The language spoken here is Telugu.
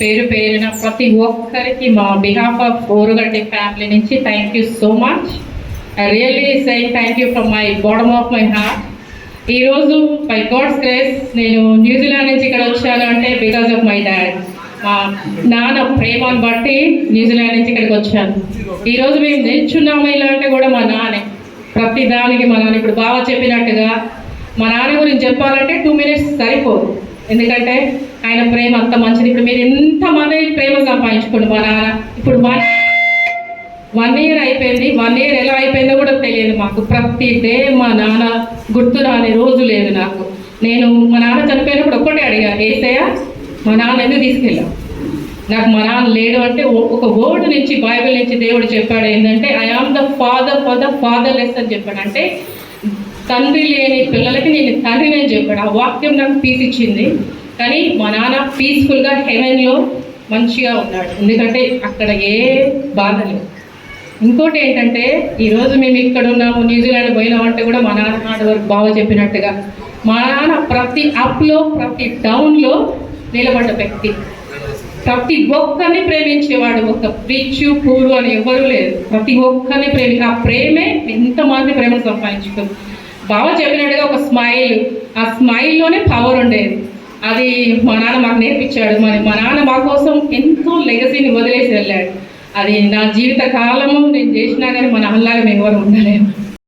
పేరు పేరున ప్రతి ఒక్కరికి మా బిహాఫ్ ఆఫ్ ఓరుగడ్డి ఫ్యామిలీ నుంచి thank you so much I really say thank you from my bottom of my heart ఈరోజు బై గాడ్స్ గ్రేస్ నేను న్యూజిలాండ్ నుంచి ఇక్కడ వచ్చాను అంటే బికాస్ ఆఫ్ మై డాడ్ మా నాన్న ప్రేమను బట్టి న్యూజిలాండ్ నుంచి ఇక్కడికి వచ్చాను. ఈరోజు మేము నిల్చున్నాము ఇలా అంటే కూడా మా నాన్నే. ప్రతి దానికి మా నాన్న ఇప్పుడు బాగా చెప్పినట్టుగా మా నాన్న గురించి చెప్పాలంటే టూ మినిట్స్ సరిపోదు. ఎందుకంటే ఆయన ప్రేమ అంత మంచిది. ఇప్పుడు మీరు ఎంతమంది ప్రేమ సంపాదించుకోండి మా నాన్న. ఇప్పుడు వన్ వన్ ఇయర్ అయిపోయింది. వన్ ఇయర్ ఎలా అయిపోయిందో కూడా తెలియదు మాకు. ప్రతి డే మా నాన్న గుర్తు రాని రోజు లేదు నాకు. నేను మా నాన్న చనిపోయినప్పుడు ఒక్కటే అడిగా ఏసయ్యా మా నాన్న ఎందుకు తీసుకెళ్ళాం నాకు మా నాన్న లేడు అంటే ఒక వర్డ్ నుంచి బైబిల్ నుంచి దేవుడు చెప్పాడు ఏంటంటే I am the father for the fatherless అని చెప్పాడు. అంటే తండ్రి లేని పిల్లలకి చెప్పాడు ఆ వాక్యం నాకు పీస్ ఇచ్చింది. కానీ మా నాన్న పీస్ఫుల్గా హెవెన్లో మంచిగా ఉన్నాడు. ఎందుకంటే అక్కడ ఏ బాధ లేదు. ఇంకోటి ఏంటంటే ఈరోజు మేము ఇక్కడ ఉన్నాము న్యూజిలాండ్ పోయినామంటే కూడా మా నాన్న నాటి వరకు బాగా చెప్పినట్టుగా మా నాన్న ప్రతి అప్లో ప్రతి డౌన్లో నిలబడ్డ వ్యక్తి. ప్రతి ఒక్కరిని ప్రేమించేవాడు ఒక రిచ్ పూరు అని ఎవరూ లేరు. ప్రతి ఒక్కరిని ప్రేమి ఆ ప్రేమే ఎంతమంది ప్రేమను సంపాదించుకుంది. బాగా చెప్పినట్టుగా ఒక స్మైల్ ఆ స్మైల్లోనే పవర్ ఉండేది. అది మా నాన్న మాకు నేర్పించాడు. మరి మా నాన్న మా కోసం ఎంతో లెగసీని వదిలేసి వెళ్ళాడు. అది నా జీవిత కాలము నేను చేసినా కానీ మా నాన్నలాగా మేము ఎవరు ఉండలేము.